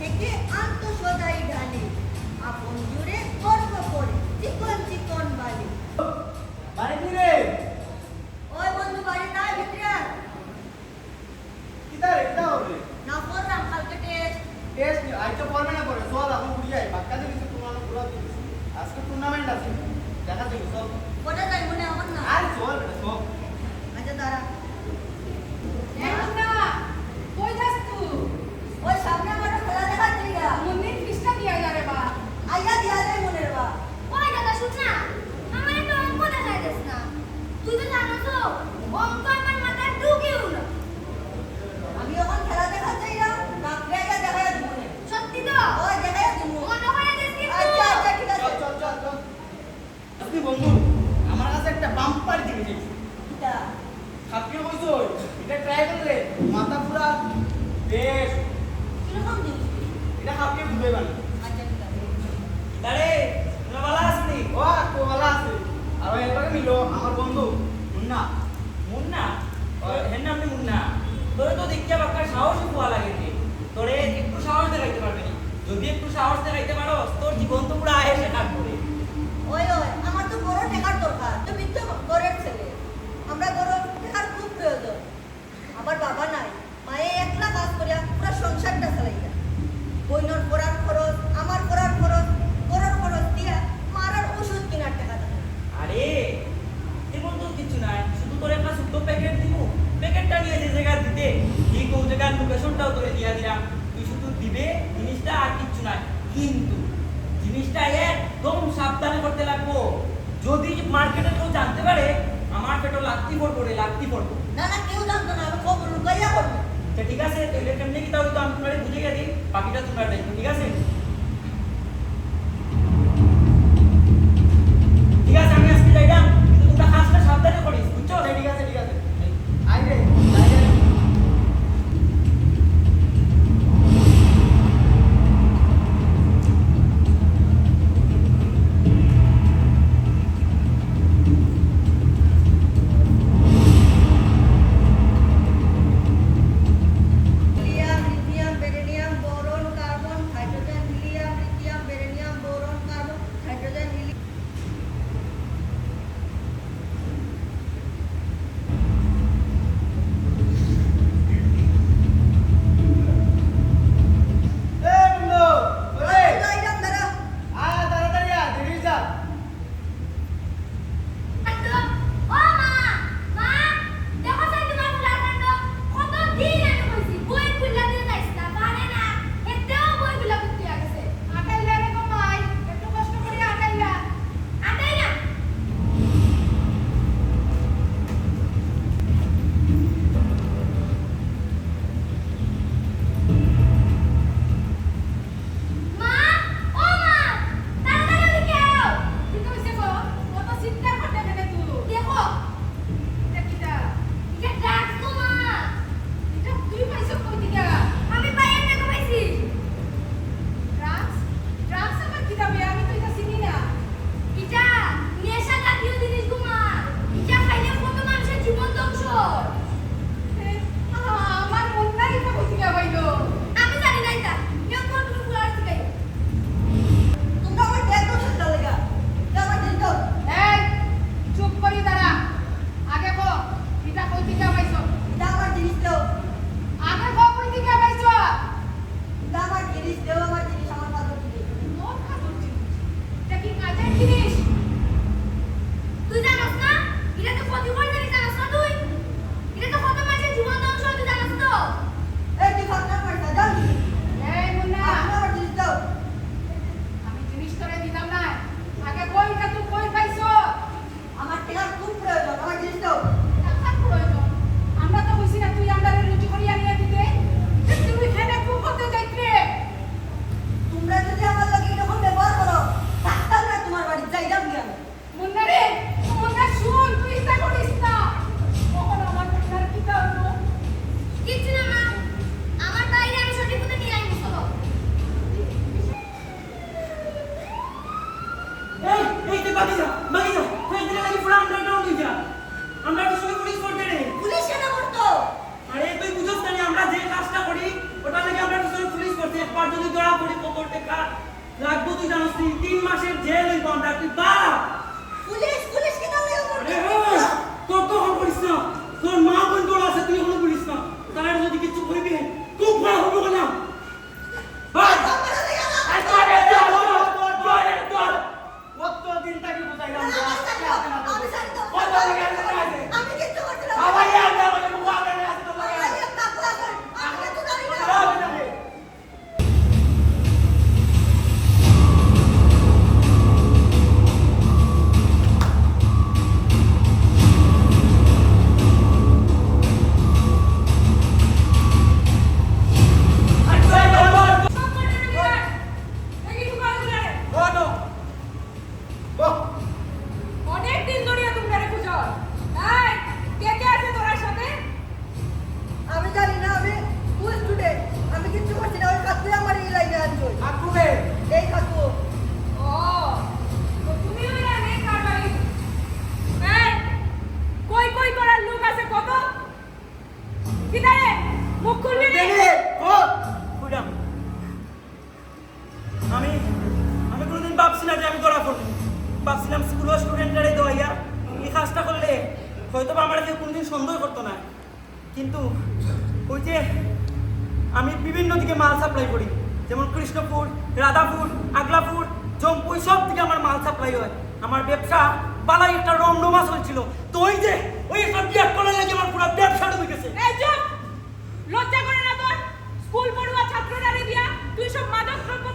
থেকে আন্ত সদাই ঢালে আপন জুড়ে গর্ব করে চিকন চিকন বালে। বাড়ি ফিরে? ওই বন্ধু বাড়ি নাই ভিতরে। কিতা রে কিতা হবে? না করলাম কালকে টেস্ট টেস্ট আজ তো পারবে না করে চল আমি উড়ি যাই। বাক্কা দিবি তোমার পুরো দিবি আজকে টুর্নামেন্ট আছে। দেখা যাবে চল। কোটা যাই মনে আমার না? আর চল বেটা চল। আচ্ছা দাঁড়া। বেশ কীরকম জিনিস এটা কাপকে বুঝবে মানে আচ্ছা, আছে। দাঁড়ে তোমরা ভালো আছে আর ওই একবার মিলো আমার বন্ধু মুন্না। মুন্না? হেন নাম মুন্না? তোরে তো দেখতে বাক্কা সাহসই লাগে তোরে একটু সাহস দেখাইতে পারবে নি। যদি একটু সাহস দেখাইতে পারো তোর জীবন তো পুরো আয়েসে থাকবে ওই ওই আমার তো বড় টাকার দরকার। তুমি তো বড়ের ছেলে। আমরা বড় টাকার খুব প্রয়োজন। আমার বাবা নাই। ঠিক আছে তো ইলেকট্রন নিয়ে তাহলে তো আমি তোমার বুঝে গেছি বাকিটা তোমরা দেখো ঠিক আছে ভাবছি না যে আমি ধরা পড়ব ভাবছিলাম স্কুলের স্টুডেন্টরাই দোয়াইয়া এই কাজটা করলে হয়তো বা আমার কেউ কোনোদিন সন্দেহ করতো না। কিন্তু ওই যে আমি বিভিন্ন দিকে মাল সাপ্লাই করি। যেমন কৃষ্ণপুর, রাধাপুর, আগলাপুর জম্পুই সব থেকে আমার মাল সাপ্লাই হয়। আমার ব্যবসা পালাই একটা রমডমা চলছিল। তো ওই যে, ওই একটা বিরাট কলেজ লাগে আমার পুরো ব্যবসা ডুবে গেছে। লজ্জা করে না তোর? স্কুল পড়ুয়া ছাত্ররা রে দিয়া, তুই সব মাদক দ্রব্য